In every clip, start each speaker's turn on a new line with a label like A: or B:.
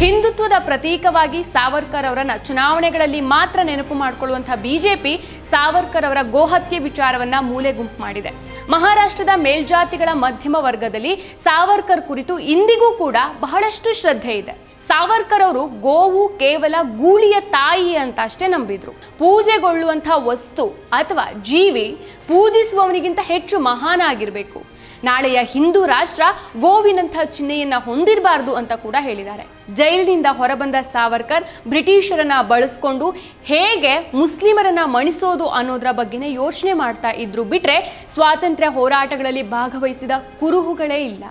A: ಹಿಂದುತ್ವದ ಪ್ರತೀಕವಾಗಿ ಸಾವರ್ಕರ್ ಅವರನ್ನ ಚುನಾವಣೆಗಳಲ್ಲಿ ಮಾತ್ರ ನೆನಪು ಮಾಡಿಕೊಳ್ಳುವಂತಹ ಬಿಜೆಪಿ ಸಾವರ್ಕರ್ ಅವರ ಗೋಹತ್ಯೆ ವಿಚಾರವನ್ನ ಮೂಲೆ ಗುಂಪು ಮಾಡಿದೆ. ಮಹಾರಾಷ್ಟ್ರದ ಮೇಲ್ಜಾತಿಗಳ ಮಧ್ಯಮ ವರ್ಗದಲ್ಲಿ ಸಾವರ್ಕರ್ ಕುರಿತು ಇಂದಿಗೂ ಕೂಡ ಬಹಳಷ್ಟು ಶ್ರದ್ಧೆ ಇದೆ. ಸಾವರ್ಕರ್ ಅವರು ಗೋವು ಕೇವಲ ಗೂಳಿಯ ತಾಯಿ ಅಂತ ಅಷ್ಟೇ ನಂಬಿದ್ರು. ಪೂಜೆಗೊಳ್ಳುವಂತಹ ವಸ್ತು ಅಥವಾ ಜೀವಿ ಪೂಜಿಸುವವನಿಗಿಂತ ಹೆಚ್ಚು ಮಹಾನ್ ಆಗಿರಬೇಕು ನಾಳೆಯ ಹಿಂದೂ ರಾಷ್ಟ್ರ ಗೋವಿನಂತಹ ಚಿಹ್ನೆಯನ್ನ ಹೊಂದಿರಬಾರದು ಅಂತ ಕೂಡ ಹೇಳಿದ್ದಾರೆ. ಜೈಲಿನಿಂದ ಹೊರಬಂದ ಸಾವರ್ಕರ್ ಬ್ರಿಟಿಷರನ್ನ ಬಳಸ್ಕೊಂಡು ಹೇಗೆ ಮುಸ್ಲಿಮರನ್ನ ಮಣಿಸೋದು ಅನ್ನೋದ್ರ ಬಗ್ಗೆನೇ ಯೋಚನೆ ಮಾಡ್ತಾ ಇದ್ರು ಬಿಟ್ರೆ ಸ್ವಾತಂತ್ರ್ಯ ಹೋರಾಟಗಳಲ್ಲಿ ಭಾಗವಹಿಸಿದ ಕುರುಹುಗಳೇ ಇಲ್ಲ.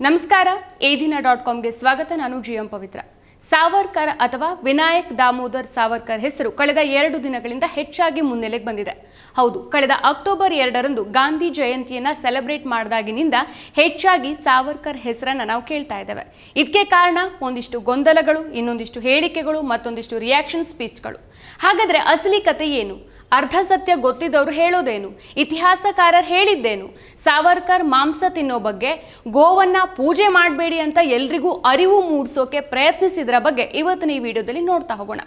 A: ನಮಸ್ಕಾರ, ಎ ದಿನ ಡಾಟ್ ಕಾಮ್ಗೆ ಸ್ವಾಗತ. ನಾನು ಜಿ ಎಂ ಪವಿತ್ರ. ಸಾವರ್ಕರ್ ಅಥವಾ ವಿನಾಯಕ್ ದಾಮೋದರ್ ಸಾವರ್ಕರ್ ಹೆಸರು ಕಳೆದ ಎರಡು ದಿನಗಳಿಂದ ಹೆಚ್ಚಾಗಿ ಮುನ್ನೆಲೆಗೆ ಬಂದಿದೆ. ಹೌದು, ಕಳೆದ ಅಕ್ಟೋಬರ್ ಎರಡರಂದು ಗಾಂಧಿ ಜಯಂತಿಯನ್ನ ಸೆಲೆಬ್ರೇಟ್ ಮಾಡಿದಾಗಿನಿಂದ ಹೆಚ್ಚಾಗಿ ಸಾವರ್ಕರ್ ಹೆಸರನ್ನ ನಾವು ಕೇಳ್ತಾ ಇದ್ದೇವೆ. ಇದಕ್ಕೆ ಕಾರಣ ಒಂದಿಷ್ಟು ಗೊಂದಲಗಳು, ಇನ್ನೊಂದಿಷ್ಟು ಹೇಳಿಕೆಗಳು, ಮತ್ತೊಂದಿಷ್ಟು ರಿಯಾಕ್ಷನ್ ಸ್ಪೀಚ್ಗಳು ಹಾಗಾದ್ರೆ ಅಸಲಿ ಕತೆ ಏನು? ಅರ್ಧ ಸತ್ಯ ಗೊತ್ತಿದ್ದವರು ಹೇಳೋದೇನು? ಇತಿಹಾಸಕಾರರು ಹೇಳಿದ್ದೇನು? ಸಾವರ್ಕರ್ ಮಾಂಸ ತಿನ್ನೋ ಬಗ್ಗೆ, ಗೋವನ್ನ ಪೂಜೆ ಮಾಡಬೇಡಿ ಅಂತ ಎಲ್ರಿಗೂ ಅರಿವು ಮೂಡಿಸೋಕೆ ಪ್ರಯತ್ನಿಸಿದ್ರ ಬಗ್ಗೆ ಇವತ್ತಿನ ಈ ವಿಡಿಯೋದಲ್ಲಿ ನೋಡ್ತಾ ಹೋಗೋಣ.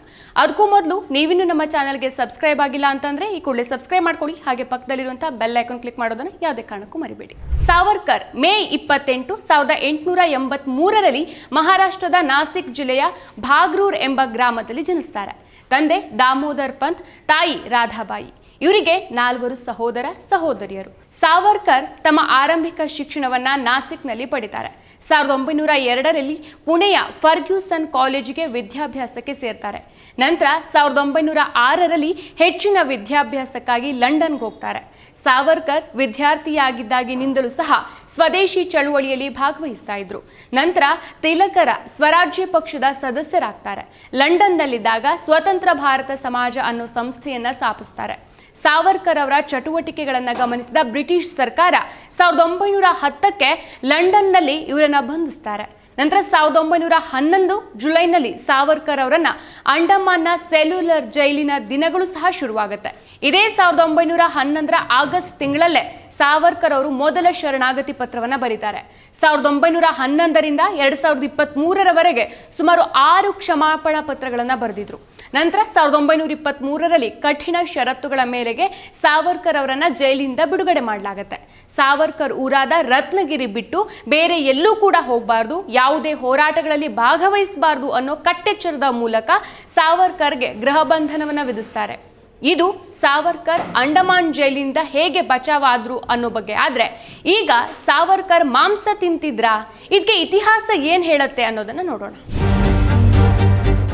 A: ಅದಕ್ಕೂ ಮೊದಲು ನೀವಿನ್ನೂ ನಮ್ಮ ಚಾನಲ್ಗೆ ಸಬ್ಸ್ಕ್ರೈಬ್ ಆಗಿಲ್ಲ ಅಂತಂದ್ರೆ ಈ ಕೂಡಲೇ ಸಬ್ಸ್ಕ್ರೈಬ್ ಮಾಡ್ಕೊಳ್ಳಿ. ಹಾಗೆ ಪಕ್ಕದಲ್ಲಿರುವಂತಹ ಬೆಲ್ ಐಕನ್ ಕ್ಲಿಕ್ ಮಾಡೋದನ್ನ ಯಾವುದೇ ಕಾರಣಕ್ಕೂ ಮರಿಬೇಡಿ. ಸಾವರ್ಕರ್, ಮೇ ಇಪ್ಪತ್ತೆಂಟು ಸಾವಿರದ ಎಂಟುನೂರ ಎಂಬತ್ತ್ ಮೂರರಲ್ಲಿ ಮಹಾರಾಷ್ಟ್ರದ ನಾಸಿಕ್ ಜಿಲ್ಲೆಯ ಭಾಗ್ರೂರ್ ಎಂಬ ಗ್ರಾಮದಲ್ಲಿ ಜನಿಸ್ತಾರೆ. ತಂದೆ ದಾಮೋದರ್ ಪಂತ್, ತಾಯಿ ರಾಧಾಬಾಯಿ. ಇವರಿಗೆ ನಾಲ್ವರು ಸಹೋದರ ಸಹೋದರಿಯರು. ಸಾವರ್ಕರ್ ತಮ್ಮ ಆರಂಭಿಕ ಶಿಕ್ಷಣವನ್ನ ನಾಸಿಕ್ನಲ್ಲಿ ಪಡಿತಾರೆ. ಸಾವಿರದ ಒಂಬೈನೂರ ಎರಡರಲ್ಲಿ ಪುಣೆಯ ಫರ್ಗ್ಯೂಸನ್ ಕಾಲೇಜಿಗೆ ವಿದ್ಯಾಭ್ಯಾಸಕ್ಕೆ ಸೇರ್ತಾರೆ. ನಂತರ ಸಾವಿರದ ಒಂಬೈನೂರ ಆರರಲ್ಲಿ ಹೆಚ್ಚಿನ ವಿದ್ಯಾಭ್ಯಾಸಕ್ಕಾಗಿ ಲಂಡನ್ಗೆ ಹೋಗ್ತಾರೆ. ಸಾವರ್ಕರ್ ವಿದ್ಯಾರ್ಥಿಯಾಗಿದ್ದಾಗಿನಿಂದಲೂ ಸಹ ಸ್ವದೇಶಿ ಚಳುವಳಿಯಲ್ಲಿ ಭಾಗವಹಿಸ್ತಾ ಇದ್ರು. ನಂತರ ತಿಲಕರ ಸ್ವರಾಜ್ಯ ಪಕ್ಷದ ಸದಸ್ಯರಾಗ್ತಾರೆ. ಲಂಡನ್ನಲ್ಲಿದ್ದಾಗ ಸ್ವತಂತ್ರ ಭಾರತ ಸಮಾಜ ಅನ್ನೋ ಸಂಸ್ಥೆಯನ್ನ ಸ್ಥಾಪಿಸ್ತಾರೆ. ಸಾವರ್ಕರ್ ಅವರ ಚಟುವಟಿಕೆಗಳನ್ನು ಗಮನಿಸಿದ ಬ್ರಿಟಿಷ್ ಸರ್ಕಾರ ಸಾವಿರದ ಒಂಬೈನೂರ ಹತ್ತಕ್ಕೆ ಲಂಡನ್ನಲ್ಲಿ ಇವರನ್ನ ಬಂಧಿಸ್ತಾರೆ. ನಂತರ ಸಾವಿರದ ಒಂಬೈನೂರ ಹನ್ನೊಂದು ಜುಲೈನಲ್ಲಿ ಸಾವರ್ಕರ್ ಅವರನ್ನ ಅಂಡಮಾನ್ನ ಸೆಲ್ಯುಲರ್ ಜೈಲಿನ ದಿನಗಳು ಸಹ ಶುರುವಾಗುತ್ತೆ. ಇದೇ ಸಾವಿರದ ಒಂಬೈನೂರ ಹನ್ನೊಂದರ ಆಗಸ್ಟ್ ತಿಂಗಳಲ್ಲೇ ಸಾವರ್ಕರ್ ಅವರು ಮೊದಲ ಶರಣಾಗತಿ ಪತ್ರವನ್ನು ಬರೀತಾರೆ. ಸಾವಿರದ ಒಂಬೈನೂರ ಹನ್ನೊಂದರಿಂದ ಎರಡ್ ಸಾವಿರದ ಇಪ್ಪತ್ತ್ ಮೂರರವರೆಗೆ ಸುಮಾರು ಆರು ಕ್ಷಮಾಪಣಾ ಪತ್ರಗಳನ್ನು ಬರೆದಿದ್ರು. ನಂತರ ಸಾವಿರದ ಒಂಬೈನೂರ ಇಪ್ಪತ್ತ್ ಮೂರರಲ್ಲಿ ಕಠಿಣ ಷರತ್ತುಗಳ ಮೇರೆಗೆ ಸಾವರ್ಕರ್ ಅವರನ್ನು ಜೈಲಿನಿಂದ ಬಿಡುಗಡೆ ಮಾಡಲಾಗುತ್ತೆ. ಸಾವರ್ಕರ್ ಊರಾದ ರತ್ನಗಿರಿ ಬಿಟ್ಟು ಬೇರೆ ಎಲ್ಲೂ ಕೂಡ ಹೋಗಬಾರ್ದು, ಯಾವುದೇ ಹೋರಾಟಗಳಲ್ಲಿ ಭಾಗವಹಿಸಬಾರ್ದು ಅನ್ನೋ ಕಟ್ಟೆಚ್ಚರದ ಮೂಲಕ ಸಾವರ್ಕರ್ಗೆ ಗೃಹ ಬಂಧನವನ್ನು ವಿಧಿಸ್ತಾರೆ. ಇದು ಸಾವರ್ಕರ್ ಅಂಡಮಾನ್ ಜೈಲಿಂದ ಹೇಗೆ ಬಚಾವಾದ್ರು ಅನ್ನೋ ಬಗ್ಗೆ. ಆದರೆ ಈಗ ಸಾವರ್ಕರ್ ಮಾಂಸ ತಿಂತಿದ್ರಾ? ಇದಕ್ಕೆ ಇತಿಹಾಸ ಏನು ಹೇಳತ್ತೆ ಅನ್ನೋದನ್ನ ನೋಡೋಣ.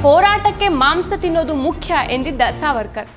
A: ಹೋರಾಟಕ್ಕೆ ಮಾಂಸ ತಿನ್ನೋದು ಮುಖ್ಯ ಎಂದಿದ್ದ ಸಾವರ್ಕರ್.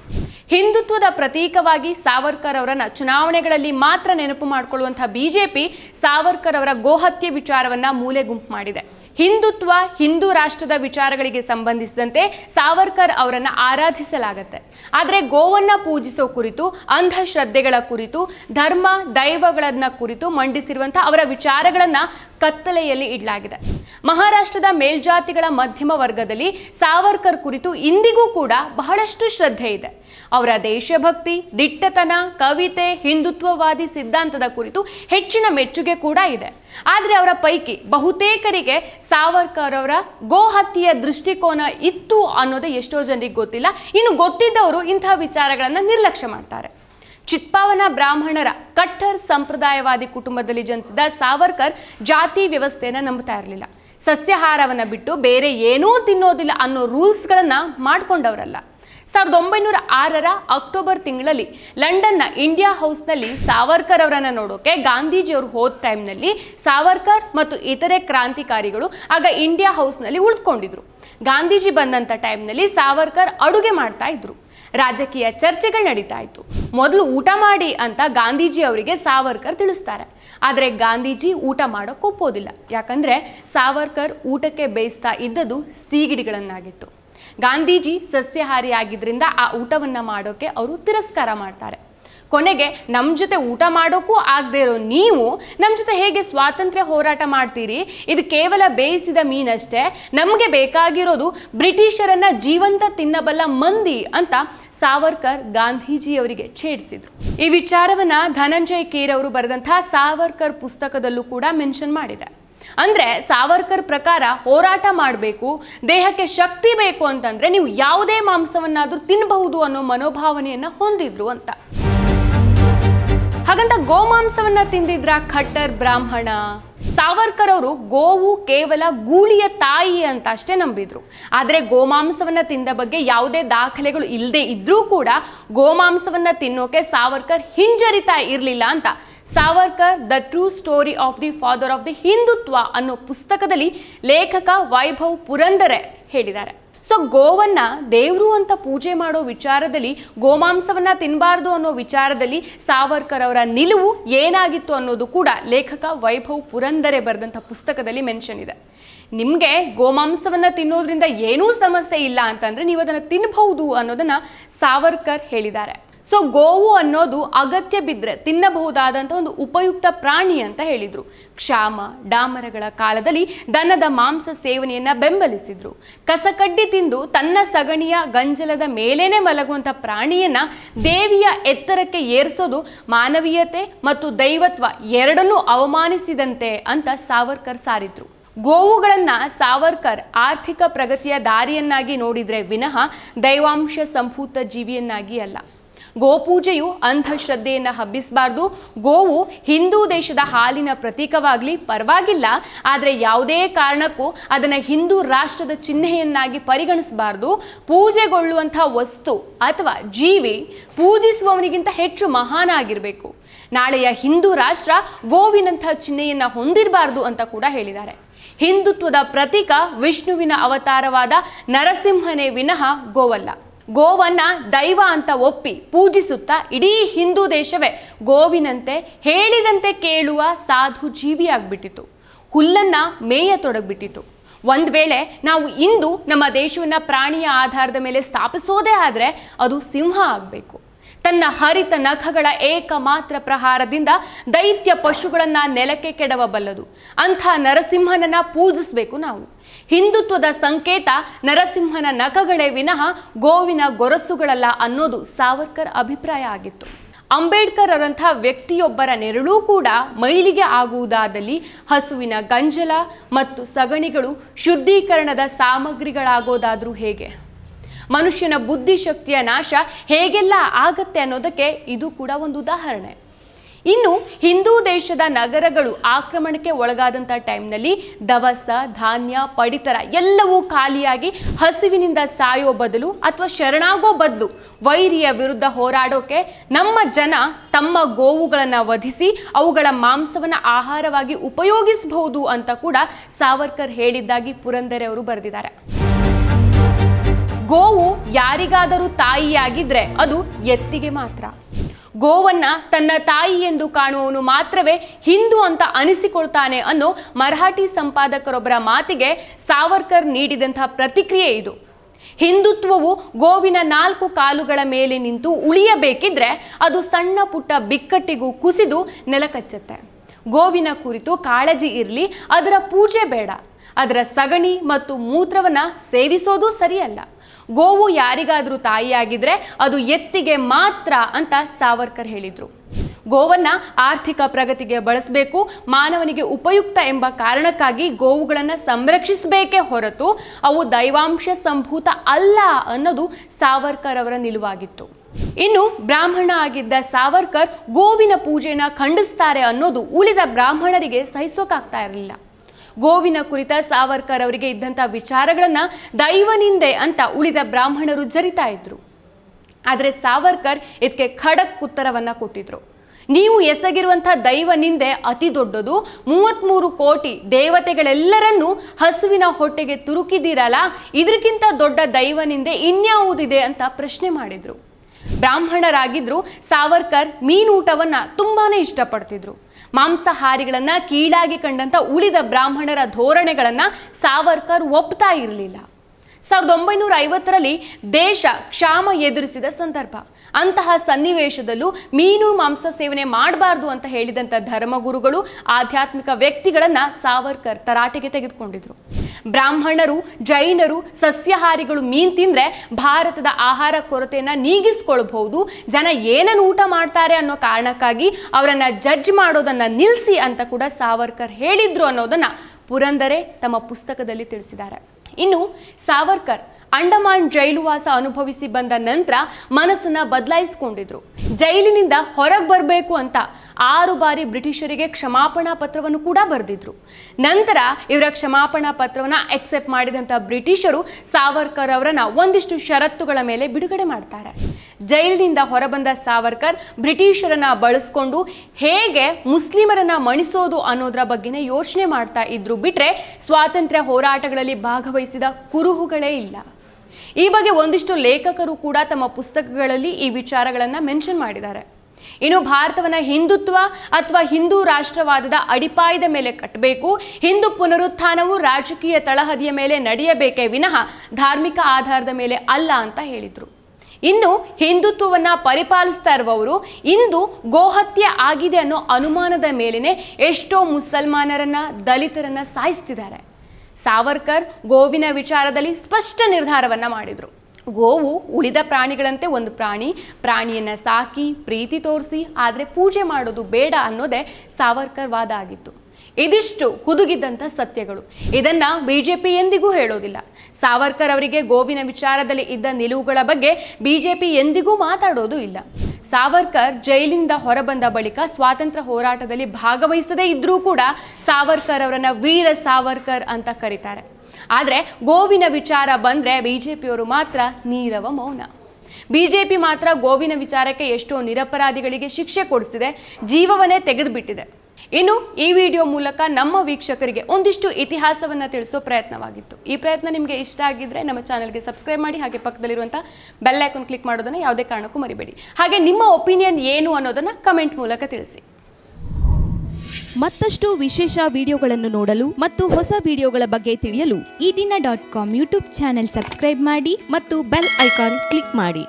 A: ಹಿಂದುತ್ವದ ಪ್ರತೀಕವಾಗಿ ಸಾವರ್ಕರ್ ಅವರನ್ನ ಚುನಾವಣೆಗಳಲ್ಲಿ ಮಾತ್ರ ನೆನಪು ಮಾಡಿಕೊಳ್ಳುವಂತಹ ಬಿಜೆಪಿ ಸಾವರ್ಕರ್ ಅವರ ಗೋಹತ್ಯೆ ವಿಚಾರವನ್ನ ಮೂಲೆ ಗುಂಪು ಮಾಡಿದೆ. ಹಿಂದುತ್ವ, ಹಿಂದೂ ರಾಷ್ಟ್ರದ ವಿಚಾರಗಳಿಗೆ ಸಂಬಂಧಿಸಿದಂತೆ ಸಾವರ್ಕರ್ ಅವರನ್ನ ಆರಾಧಿಸಲಾಗತ್ತೆ. ಆದರೆ ಗೋವನ್ನ ಪೂಜಿಸೋ ಕುರಿತು, ಅಂಧಶ್ರದ್ಧೆಗಳ ಕುರಿತು, ಧರ್ಮ, ದೈವಗಳನ್ನ ಕುರಿತು ಮಂಡಿಸಿರುವಂತಹ ಅವರ ವಿಚಾರಗಳನ್ನ ಕತ್ತಲೆಯಲ್ಲಿ ಇಡಲಾಗಿದೆ. ಮಹಾರಾಷ್ಟ್ರದ ಮೇಲ್ಜಾತಿಗಳ ಮಧ್ಯಮ ವರ್ಗದಲ್ಲಿ ಸಾವರ್ಕರ್ ಕುರಿತು ಇಂದಿಗೂ ಕೂಡ ಬಹಳಷ್ಟು ಶ್ರದ್ಧೆ ಇದೆ. ಅವರ ದೇಶಭಕ್ತಿ, ದಿಟ್ಟತನ, ಕವಿತೆ, ಹಿಂದುತ್ವವಾದಿ ಸಿದ್ಧಾಂತದ ಕುರಿತು ಹೆಚ್ಚಿನ ಮೆಚ್ಚುಗೆ ಕೂಡ ಇದೆ. ಆದರೆ ಅವರ ಪೈಕಿ ಬಹುತೇಕರಿಗೆ ಸಾವರ್ಕರ್ ಅವರ ಗೋಹತ್ಯೆಯ ದೃಷ್ಟಿಕೋನ ಇತ್ತು ಅನ್ನೋದು ಎಷ್ಟೋ ಜನರಿಗೆ ಗೊತ್ತಿಲ್ಲ. ಇನ್ನು ಗೊತ್ತಿದ್ದವರು ಇಂತಹ ವಿಚಾರಗಳನ್ನು ನಿರ್ಲಕ್ಷ್ಯ ಮಾಡ್ತಾರೆ. ಚಿತ್ಪಾವನ ಬ್ರಾಹ್ಮಣರ ಕಟ್ಟರ್ ಸಂಪ್ರದಾಯವಾದಿ ಕುಟುಂಬದಲ್ಲಿ ಜನಿಸಿದ ಸಾವರ್ಕರ್ ಜಾತಿ ವ್ಯವಸ್ಥೆಯನ್ನು ನಂಬ್ತಾ ಇರಲಿಲ್ಲ. ಸಸ್ಯಾಹಾರವನ್ನು ಬಿಟ್ಟು ಬೇರೆ ಏನೂ ತಿನ್ನೋದಿಲ್ಲ ಅನ್ನೋ ರೂಲ್ಸ್ಗಳನ್ನು ಮಾಡ್ಕೊಂಡವರಲ್ಲ. ಸಾವಿರದ ಒಂಬೈನೂರ ಆರರ ಅಕ್ಟೋಬರ್ ತಿಂಗಳಲ್ಲಿ ಲಂಡನ್ನ ಇಂಡಿಯಾ ಹೌಸ್ನಲ್ಲಿ ಸಾವರ್ಕರ್ ಅವರನ್ನು ನೋಡೋಕೆ ಗಾಂಧೀಜಿಯವರು ಹೋದ ಟೈಮ್ನಲ್ಲಿ ಸಾವರ್ಕರ್ ಮತ್ತು ಇತರೆ ಕ್ರಾಂತಿಕಾರಿಗಳು ಆಗ ಇಂಡಿಯಾ ಹೌಸ್ನಲ್ಲಿ ಉಳ್ಕೊಂಡಿದ್ರು. ಗಾಂಧೀಜಿ ಬಂದಂಥ ಟೈಮ್ನಲ್ಲಿ ಸಾವರ್ಕರ್ ಅಡುಗೆ ಮಾಡ್ತಾ ಇದ್ರು. ರಾಜಕೀಯ ಚರ್ಚೆಗಳು ನಡೀತಾ ಇತ್ತು. ಮೊದಲು ಊಟ ಮಾಡಿ ಅಂತ ಗಾಂಧೀಜಿ ಅವರಿಗೆ ಸಾವರ್ಕರ್ ತಿಳಿಸ್ತಾರೆ. ಆದರೆ ಗಾಂಧೀಜಿ ಊಟ ಮಾಡೋಕೆ ಒಪ್ಪೋದಿಲ್ಲ. ಯಾಕಂದರೆ ಸಾವರ್ಕರ್ ಊಟಕ್ಕೆ ಬೇಯಿಸ್ತಾ ಇದ್ದದ್ದು ಸೀಗಿಡಿಗಳನ್ನಾಗಿತ್ತು. ಗಾಂಧೀಜಿ ಸಸ್ಯಾಹಾರಿ ಆಗಿದ್ದರಿಂದ ಆ ಊಟವನ್ನು ಮಾಡೋಕ್ಕೆ ಅವರು ತಿರಸ್ಕಾರ ಮಾಡ್ತಾರೆ. ಕೊನೆಗೆ ನಮ್ಮ ಜೊತೆ ಊಟ ಮಾಡೋಕ್ಕೂ ಆಗದೆ ಇರೋ ನೀವು ನಮ್ಮ ಜೊತೆ ಹೇಗೆ ಸ್ವಾತಂತ್ರ್ಯ ಹೋರಾಟ ಮಾಡ್ತೀರಿ? ಇದು ಕೇವಲ ಬೇಯಿಸಿದ ಮೀನಷ್ಟೇ. ನಮಗೆ ಬೇಕಾಗಿರೋದು ಬ್ರಿಟಿಷರನ್ನ ಜೀವಂತ ತಿನ್ನಬಲ್ಲ ಮಂದಿ ಅಂತ ಸಾವರ್ಕರ್ ಗಾಂಧೀಜಿಯವರಿಗೆ ಛೇಡಿಸಿದ್ರು. ಈ ವಿಚಾರವನ್ನ ಧನಂಜಯ್ ಕೇರ್ ಅವರು ಬರೆದಂತಹ ಸಾವರ್ಕರ್ ಪುಸ್ತಕದಲ್ಲೂ ಕೂಡ ಮೆನ್ಷನ್ ಮಾಡಿದೆ. ಅಂದ್ರೆ ಸಾವರ್ಕರ್ ಪ್ರಕಾರ ಹೋರಾಟ ಮಾಡಬೇಕು, ದೇಹಕ್ಕೆ ಶಕ್ತಿ ಬೇಕು ಅಂತಂದ್ರೆ ನೀವು ಯಾವುದೇ ಮಾಂಸವನ್ನಾದ್ರೂ ತಿನ್ನಬಹುದು ಅನ್ನೋ ಮನೋಭಾವನೆಯನ್ನ ಹೊಂದಿದ್ರು ಅಂತ. ಹಾಗಂತ ಗೋಮಾಂಸವನ್ನ ತಿಂದಿದ್ರ ಖಟ್ಟರ್ ಬ್ರಾಹ್ಮಣ? ಸಾವರ್ಕರ್ ಅವರು ಗೋವು ಕೇವಲ ಗೂಳಿಯ ತಾಯಿ ಅಂತ ಅಷ್ಟೇ ನಂಬಿದ್ರು. ಆದರೆ ಗೋಮಾಂಸವನ್ನ ತಿಂದ ಬಗ್ಗೆ ಯಾವುದೇ ದಾಖಲೆಗಳು ಇಲ್ಲದೆ ಇದ್ರೂ ಕೂಡ ಗೋಮಾಂಸವನ್ನ ತಿನ್ನೋಕೆ ಸಾವರ್ಕರ್ ಹಿಂಜರಿತಾ ಇರಲಿಲ್ಲ ಅಂತ. Savarkar, the true story of the father of the Hindutva ಅನ್ನೋ ಪುಸ್ತಕದಲ್ಲಿ ಲೇಖಕ ವೈಭವ್ ಪುರಂದರೆ ಹೇಳಿದ್ದಾರೆ. ಸೊ ಗೋವನ್ನ ದೇವರು ಅಂತ ಪೂಜೆ ಮಾಡೋ ವಿಚಾರದಲ್ಲಿ, ಗೋಮಾಂಸವನ್ನ ತಿನ್ನಬಾರ್ದು ಅನ್ನೋ ವಿಚಾರದಲ್ಲಿ ಸಾವರ್ಕರ್ ಅವರ ನಿಲುವು ಏನಾಗಿತ್ತು ಅನ್ನೋದು ಕೂಡ ಲೇಖಕ ವೈಭವ್ ಪುರಂದರೆ ಬರೆದಂಥ ಪುಸ್ತಕದಲ್ಲಿ ಮೆನ್ಷನ್ ಇದೆ. ನಿಮಗೆ ಗೋಮಾಂಸವನ್ನ ತಿನ್ನೋದ್ರಿಂದ ಏನೂ ಸಮಸ್ಯೆ ಇಲ್ಲ ಅಂತಂದ್ರೆ ನೀವು ಅದನ್ನು ತಿನ್ನಬಹುದು ಅನ್ನೋದನ್ನ ಸಾವರ್ಕರ್ ಹೇಳಿದ್ದಾರೆ. ಸೊ ಗೋವು ಅನ್ನೋದು ಅಗತ್ಯ ಬಿದ್ದರೆ ತಿನ್ನಬಹುದಾದಂಥ ಒಂದು ಉಪಯುಕ್ತ ಪ್ರಾಣಿ ಅಂತ ಹೇಳಿದರು. ಕ್ಷಾಮ, ಡಾಮರಗಳ ಕಾಲದಲ್ಲಿ ದನದ ಮಾಂಸ ಸೇವನೆಯನ್ನ ಬೆಂಬಲಿಸಿದ್ರು. ಕಸಕಡ್ಡಿ ತಿಂದು ತನ್ನ ಸಗಣಿಯ ಗಂಜಲದ ಮೇಲೇನೆ ಮಲಗುವಂಥ ಪ್ರಾಣಿಯನ್ನ ದೇವಿಯ ಎತ್ತರಕ್ಕೆ ಏರಿಸೋದು ಮಾನವೀಯತೆ ಮತ್ತು ದೈವತ್ವ ಎರಡನ್ನೂ ಅವಮಾನಿಸಿದಂತೆ ಅಂತ ಸಾವರ್ಕರ್ ಸಾರಿದ್ರು. ಗೋವುಗಳನ್ನ ಸಾವರ್ಕರ್ ಆರ್ಥಿಕ ಪ್ರಗತಿಯ ದಾರಿಯನ್ನಾಗಿ ನೋಡಿದರೆ ವಿನಃ ದೈವಾಂಶ ಸಂಭೂತ ಜೀವಿಯನ್ನಾಗಿ ಅಲ್ಲ. ಗೋಪೂಜೆಯು ಅಂಧಶ್ರದ್ಧೆಯನ್ನು ಹಬ್ಬಿಸಬಾರ್ದು. ಗೋವು ಹಿಂದೂ ದೇಶದ ಹಾಲಿನ ಪ್ರತೀಕವಾಗಲಿ ಪರವಾಗಿಲ್ಲ. ಆದರೆ ಯಾವುದೇ ಕಾರಣಕ್ಕೂ ಅದನ್ನು ಹಿಂದೂ ರಾಷ್ಟ್ರದ ಚಿಹ್ನೆಯನ್ನಾಗಿ ಪರಿಗಣಿಸಬಾರ್ದು. ಪೂಜೆಗೊಳ್ಳುವಂಥ ವಸ್ತು ಅಥವಾ ಜೀವಿ ಪೂಜಿಸುವವನಿಗಿಂತ ಹೆಚ್ಚು ಮಹಾನ ಆಗಿರಬೇಕು ನಾಳೆಯ ಹಿಂದೂ ರಾಷ್ಟ್ರ ಗೋವಿನಂಥ ಚಿಹ್ನೆಯನ್ನು ಹೊಂದಿರಬಾರ್ದು ಅಂತ ಕೂಡ ಹೇಳಿದ್ದಾರೆ. ಹಿಂದುತ್ವದ ಪ್ರತೀಕ ವಿಷ್ಣುವಿನ ಅವತಾರವಾದ ನರಸಿಂಹನೇ ವಿನಃ ಗೋವಲ್ಲ. ಗೋವನ್ನ ದೈವ ಅಂತ ಒಪ್ಪಿ ಪೂಜಿಸುತ್ತಾ ಇಡೀ ಹಿಂದೂ ದೇಶವೇ ಗೋವಿನಂತೆ ಹೇಳಿದಂತೆ ಕೇಳುವ ಸಾಧು ಜೀವಿಯಾಗ್ಬಿಟ್ಟಿತು. ಹುಲ್ಲನ್ನ ಮೇಯ ತೊಡಗ್ಬಿಟ್ಟಿತು. ಒಂದು ವೇಳೆ ನಾವು ಇಂದು ನಮ್ಮ ದೇಶವನ್ನ ಪ್ರಾಣಿಯ ಆಧಾರದ ಮೇಲೆ ಸ್ಥಾಪಿಸೋದೇ ಆದರೆ ಅದು ಸಿಂಹ ಆಗಬೇಕು. ತನ್ನ ಹರಿತ ನಖಗಳ ಏಕಮಾತ್ರ ಪ್ರಹಾರದಿಂದ ದೈತ್ಯ ಪಶುಗಳನ್ನ ನೆಲಕ್ಕೆ ಕೆಡವಬಲ್ಲದು. ಅಂಥ ನರಸಿಂಹನನ್ನ ಪೂಜಿಸಬೇಕು ನಾವು. ಹಿಂದುತ್ವದ ಸಂಕೇತ ನರಸಿಂಹನ ನಖಗಳೇ ವಿನಃ ಗೋವಿನ ಗೊರಸುಗಳಲ್ಲ ಅನ್ನೋದು ಸಾವರ್ಕರ್ ಅಭಿಪ್ರಾಯ ಆಗಿತ್ತು. ಅಂಬೇಡ್ಕರ್ ಅವರಂಥ ವ್ಯಕ್ತಿಯೊಬ್ಬರ ನೆರಳೂ ಕೂಡ ಮೈಲಿಗೆ ಆಗುವುದಾದಲ್ಲಿ ಹಸುವಿನ ಗಂಜಲ ಮತ್ತು ಸಗಣಿಗಳು ಶುದ್ಧೀಕರಣದ ಸಾಮಗ್ರಿಗಳಾಗೋದಾದರೂ ಹೇಗೆ? ಮನುಷ್ಯನ ಬುದ್ಧಿಶಕ್ತಿಯ ನಾಶ ಹೇಗೆಲ್ಲ ಆಗತ್ತೆ ಅನ್ನೋದಕ್ಕೆ ಇದು ಕೂಡ ಒಂದು ಉದಾಹರಣೆ. ಇನ್ನು ಹಿಂದೂ ದೇಶದ ನಗರಗಳು ಆಕ್ರಮಣಕ್ಕೆ ಒಳಗಾದಂಥ ಟೈಮ್ನಲ್ಲಿ ದವಸ, ಧಾನ್ಯ, ಪಡಿತರ ಎಲ್ಲವೂ ಖಾಲಿಯಾಗಿ ಹಸಿವಿನಿಂದ ಸಾಯೋ ಬದಲು ಅಥವಾ ಶರಣಾಗೋ ಬದಲು ವೈರಿಯ ವಿರುದ್ಧ ಹೋರಾಡೋಕೆ ನಮ್ಮ ಜನ ತಮ್ಮ ಗೋವುಗಳನ್ನು ವಧಿಸಿ ಅವುಗಳ ಮಾಂಸವನ್ನು ಆಹಾರವಾಗಿ ಉಪಯೋಗಿಸಬಹುದು ಅಂತ ಕೂಡ ಸಾವರ್ಕರ್ ಹೇಳಿದ್ದಾಗಿ ಪುರಂದರೆ ಅವರು ಬರೆದಿದ್ದಾರೆ. ಗೋವು ಯಾರಿಗಾದರೂ ತಾಯಿಯಾಗಿದ್ರೆ ಅದು ಎತ್ತಿಗೆ ಮಾತ್ರ. ಗೋವನ್ನ ತನ್ನ ತಾಯಿ ಎಂದು ಕಾಣುವವನು ಮಾತ್ರವೇ ಹಿಂದೂ ಅಂತ ಅನಿಸಿಕೊಳ್ತಾನೆ ಅನ್ನೋ ಮರಾಠಿ ಸಂಪಾದಕರೊಬ್ಬರ ಮಾತಿಗೆ ಸಾವರ್ಕರ್ ನೀಡಿದಂತಹ ಪ್ರತಿಕ್ರಿಯೆ ಇದು. ಹಿಂದುತ್ವವು ಗೋವಿನ ನಾಲ್ಕು ಕಾಲುಗಳ ಮೇಲೆ ನಿಂತು ಉಳಿಯಬೇಕಿದ್ರೆ ಅದು ಸಣ್ಣ ಪುಟ್ಟ ಬಿಕ್ಕಟ್ಟಿಗೂ ಕುಸಿದು ನೆಲಕಚ್ಚತ್ತೆ. ಗೋವಿನ ಕುರಿತು ಕಾಳಜಿ ಇರಲಿ, ಅದರ ಪೂಜೆ ಬೇಡ. ಅದರ ಸಗಣಿ ಮತ್ತು ಮೂತ್ರವನ್ನು ಸೇವಿಸೋದು ಸರಿಯಲ್ಲ. ಗೋವು ಯಾರಿಗಾದರೂ ತಾಯಿಯಾಗಿದ್ರೆ ಅದು ಎತ್ತಿಗೆ ಮಾತ್ರ ಅಂತ ಸಾವರ್ಕರ್ ಹೇಳಿದ್ರು. ಗೋವನ್ನ ಆರ್ಥಿಕ ಪ್ರಗತಿಗೆ ಬಳಸಬೇಕು, ಮಾನವನಿಗೆ ಉಪಯುಕ್ತ ಎಂಬ ಕಾರಣಕ್ಕಾಗಿ ಗೋವುಗಳನ್ನು ಸಂರಕ್ಷಿಸಬೇಕೇ ಹೊರತು ಅವು ದೈವಾಂಶ ಸಂಭೂತ ಅಲ್ಲ ಅನ್ನೋದು ಸಾವರ್ಕರ್ ಅವರ ನಿಲುವಾಗಿತ್ತು. ಇನ್ನು ಬ್ರಾಹ್ಮಣ ಆಗಿದ್ದ ಸಾವರ್ಕರ್ ಗೋವಿನ ಪೂಜೆನ ಖಂಡಿಸ್ತಾರೆ ಅನ್ನೋದು ಉಳಿದ ಬ್ರಾಹ್ಮಣರಿಗೆ ಸಹಿಸೋಕಾಗ್ತಾ ಇರಲಿಲ್ಲ. ಗೋವಿನ ಕುರಿತ ಸಾವರ್ಕರ್ ಅವರಿಗೆ ಇದ್ದಂಥ ವಿಚಾರಗಳನ್ನ ದೈವನಿಂದೆ ಅಂತ ಉಳಿದ ಬ್ರಾಹ್ಮಣರು ಜರಿತಾ ಇದ್ರು. ಆದರೆ ಸಾವರ್ಕರ್ ಇದಕ್ಕೆ ಖಡಕ್ ಉತ್ತರವನ್ನ ಕೊಟ್ಟಿದ್ರು. ನೀವು ಎಸಗಿರುವಂಥ ದೈವ ನಿಂದೆ ಅತಿ ದೊಡ್ಡದು ಮೂವತ್ತ್ಮೂರು ಕೋಟಿ ದೇವತೆಗಳೆಲ್ಲರನ್ನೂ ಹಸುವಿನ ಹೊಟ್ಟೆಗೆ ತುರುಕಿದ್ದೀರಲ್ಲ ಇದಕ್ಕಿಂತ ದೊಡ್ಡ ದೈವ ನಿಂದೆ ಇನ್ಯಾವುದಿದೆ ಅಂತ ಪ್ರಶ್ನೆ ಮಾಡಿದ್ರು. ಬ್ರಾಹ್ಮಣರಾಗಿದ್ರು ಸಾವರ್ಕರ್ ಮೀನೂಟವನ್ನ ತುಂಬಾನೇ ಇಷ್ಟಪಡ್ತಿದ್ರು. ಮಾಂಸಾಹಾರಿಗಳನ್ನ ಕೀಳಾಗಿ ಕಂಡಂತ ಉಳಿದ ಬ್ರಾಹ್ಮಣರ ಧೋರಣೆಗಳನ್ನ ಸಾವರ್ಕರ್ ಒಪ್ತಾ ಇರಲಿಲ್ಲ. ಸಾವಿರದ ಒಂಬೈನೂರ ಐವತ್ತರಲ್ಲಿ ದೇಶ ಕ್ಷಾಮ ಎದುರಿಸಿದ ಸಂದರ್ಭ. ಅಂತಹ ಸನ್ನಿವೇಶದಲ್ಲೂ ಮೀನು ಮಾಂಸ ಸೇವನೆ ಮಾಡಬಾರ್ದು ಅಂತ ಹೇಳಿದಂಥ ಧರ್ಮಗುರುಗಳು ಆಧ್ಯಾತ್ಮಿಕ ವ್ಯಕ್ತಿಗಳನ್ನ ಸಾವರ್ಕರ್ ತರಾಟೆಗೆ ತೆಗೆದುಕೊಂಡಿದ್ರು. ಬ್ರಾಹ್ಮಣರು, ಜೈನರು, ಸಸ್ಯಾಹಾರಿಗಳು ಮೀನ್ ತಿಂದ್ರೆ ಭಾರತದ ಆಹಾರ ಕೊರತೆಯನ್ನ ನೀಗಿಸ್ಕೊಳ್ಬಹುದು, ಜನ ಏನನ್ನು ಊಟ ಮಾಡ್ತಾರೆ ಅನ್ನೋ ಕಾರಣಕ್ಕಾಗಿ ಅವರನ್ನ ಜಡ್ಜ್ ಮಾಡೋದನ್ನ ನಿಲ್ಲಿಸಿ ಅಂತ ಕೂಡ ಸಾವರ್ಕರ್ ಹೇಳಿದ್ರು ಅನ್ನೋದನ್ನ ಪುರಂದರೆ ತಮ್ಮ ಪುಸ್ತಕದಲ್ಲಿ ತಿಳಿಸಿದ್ದಾರೆ. ಇನ್ನು ಸಾವರ್ಕರ್ ಅಂಡಮಾನ್ ಜೈಲುವಾಸ ಅನುಭವಿಸಿ ಬಂದ ನಂತರ ಮನಸ್ಸನ್ನ ಬದಲಾಯಿಸಿಕೊಂಡಿದ್ರು. ಜೈಲಿನಿಂದ ಹೊರಗೆ ಬರಬೇಕು ಅಂತ ಆರು ಬಾರಿ ಬ್ರಿಟಿಷರಿಗೆ ಕ್ಷಮಾಪಣಾ ಪತ್ರವನ್ನು ಕೂಡ ಬರೆದಿದ್ರು. ನಂತರ ಇವರ ಕ್ಷಮಾಪಣಾ ಪತ್ರವನ್ನ ಎಕ್ಸೆಪ್ಟ್ ಮಾಡಿದಂಥ ಬ್ರಿಟಿಷರು ಸಾವರ್ಕರ್ ಅವರನ್ನ ಒಂದಿಷ್ಟು ಷರತ್ತುಗಳ ಮೇಲೆ ಬಿಡುಗಡೆ ಮಾಡ್ತಾರೆ. ಜೈಲಿನಿಂದ ಹೊರಬಂದ ಸಾವರ್ಕರ್ ಬ್ರಿಟಿಷರನ್ನ ಬಳಸ್ಕೊಂಡು ಹೇಗೆ ಮುಸ್ಲಿಮರನ್ನ ಮಣಿಸೋದು ಅನ್ನೋದ್ರ ಬಗ್ಗೆನೇ ಯೋಚನೆ ಮಾಡ್ತಾ ಇದ್ರು ಬಿಟ್ರೆ ಸ್ವಾತಂತ್ರ್ಯ ಹೋರಾಟಗಳಲ್ಲಿ ಭಾಗವಹಿಸಿದ ಕುರುಹುಗಳೇ ಇಲ್ಲ. ಈ ಬಗ್ಗೆ ಒಂದಿಷ್ಟು ಲೇಖಕರು ಕೂಡ ತಮ್ಮ ಪುಸ್ತಕಗಳಲ್ಲಿ ಈ ವಿಚಾರಗಳನ್ನ ಮೆನ್ಷನ್ ಮಾಡಿದ್ದಾರೆ. ಇನ್ನು ಭಾರತವನ್ನ ಹಿಂದುತ್ವ ಅಥವಾ ಹಿಂದೂ ರಾಷ್ಟ್ರವಾದದ ಅಡಿಪಾಯದ ಮೇಲೆ ಕಟ್ಟಬೇಕು ಹಿಂದೂ ಪುನರುತ್ಥಾನವು ರಾಜಕೀಯ ತಳಹದಿಯ ಮೇಲೆ ನಡೆಯಬೇಕೇ ವಿನಃ ಧಾರ್ಮಿಕ ಆಧಾರದ ಮೇಲೆ ಅಲ್ಲ ಅಂತ ಹೇಳಿದ್ರು. ಇನ್ನು ಹಿಂದುತ್ವವನ್ನ ಪರಿಪಾಲಿಸ್ತಾ ಇರುವವರು ಇಂದು ಗೋಹತ್ಯೆ ಆಗಿದೆ ಅನ್ನೋ ಅನುಮಾನದ ಮೇಲೇನೆ ಎಷ್ಟೋ ಮುಸಲ್ಮಾನರನ್ನ, ದಲಿತರನ್ನ ಸಾಯಿಸ್ತಿದ್ದಾರೆ. ಸಾವರ್ಕರ್ ಗೋವಿನ ವಿಚಾರದಲ್ಲಿ ಸ್ಪಷ್ಟ ನಿರ್ಧಾರವನ್ನ ಮಾಡಿದ್ರು. ಗೋವು ಉಳಿದ ಪ್ರಾಣಿಗಳಂತೆ ಒಂದು ಪ್ರಾಣಿ, ಪ್ರಾಣಿಯನ್ನ ಸಾಕಿ, ಪ್ರೀತಿ ತೋರಿಸಿ, ಆದರೆ ಪೂಜೆ ಮಾಡೋದು ಬೇಡ ಅನ್ನೋದೇ ಸಾವರ್ಕರ್ ವಾದ ಆಗಿತ್ತು. ಇದಿಷ್ಟು ಹುದುಗಿದ್ದಂಥ ಸತ್ಯಗಳು. ಇದನ್ನ ಬಿಜೆಪಿ ಎಂದಿಗೂ ಹೇಳೋದಿಲ್ಲ. ಸಾವರ್ಕರ್ ಅವರಿಗೆ ಗೋವಿನ ವಿಚಾರದಲ್ಲಿ ಇದ್ದ ನಿಲುವುಗಳ ಬಗ್ಗೆ ಬಿಜೆಪಿ ಎಂದಿಗೂ ಮಾತಾಡೋದು ಇಲ್ಲ. ಸಾವರ್ಕರ್ ಜೈಲಿನಿಂದ ಹೊರಬಂದ ಬಳಿಕ ಸ್ವಾತಂತ್ರ್ಯ ಹೋರಾಟದಲ್ಲಿ ಭಾಗವಹಿಸದೇ ಇದ್ರೂ ಕೂಡ ಸಾವರ್ಕರ್ ಅವರನ್ನ ವೀರ ಸಾವರ್ಕರ್ ಅಂತ ಕರೀತಾರೆ. ಆದರೆ ಗೋವಿನ ವಿಚಾರ ಬಂದ್ರೆ ಬಿಜೆಪಿಯವರು ಮಾತ್ರ ನೀರವ ಮೌನ. ಬಿಜೆಪಿ ಮಾತ್ರ ಗೋವಿನ ವಿಚಾರಕ್ಕೆ ಎಷ್ಟೋ ನಿರಪರಾಧಿಗಳಿಗೆ ಶಿಕ್ಷೆ ಕೊಡಿಸಿದೆ, ಜೀವವನ್ನೇ ತೆಗೆದುಬಿಟ್ಟಿದೆ. ಇನ್ನು ಈ ವಿಡಿಯೋ ಮೂಲಕ ನಮ್ಮ ವೀಕ್ಷಕರಿಗೆ ಒಂದಿಷ್ಟು ಇತಿಹಾಸವನ್ನು ತಿಳಿಸೋ ಪ್ರಯತ್ನವಾಗಿತ್ತು. ಈ ಪ್ರಯತ್ನ ನಿಮಗೆ ಇಷ್ಟ ಆಗಿದ್ರೆ ನಮ್ಮ ಚಾನಲ್ಗೆ ಸಬ್ಸ್ಕ್ರೈಬ್ ಮಾಡಿ, ಹಾಗೆ ಪಕ್ಕದಲ್ಲಿರುವಂಥ ಬೆಲ್ ಐಕನ್ ಕ್ಲಿಕ್ ಮಾಡೋದನ್ನ ಯಾವುದೇ ಕಾರಣಕ್ಕೂ ಮರಿಬೇಡಿ. ಹಾಗೆ ನಿಮ್ಮ ಒಪಿನಿಯನ್ ಏನು ಅನ್ನೋದನ್ನ ಕಮೆಂಟ್ ಮೂಲಕ ತಿಳಿಸಿ.
B: ಮತ್ತಷ್ಟು ವಿಶೇಷ ವಿಡಿಯೋಗಳನ್ನು ನೋಡಲು ಮತ್ತು ಹೊಸ ವಿಡಿಯೋಗಳ ಬಗ್ಗೆ ತಿಳಿಯಲು
C: Eedina dot com YouTube channel subscribe ಮಾಡಿ
B: ಮತ್ತು ಬೆಲ್ ಐಕಾನ್ ಕ್ಲಿಕ್ ಮಾಡಿ.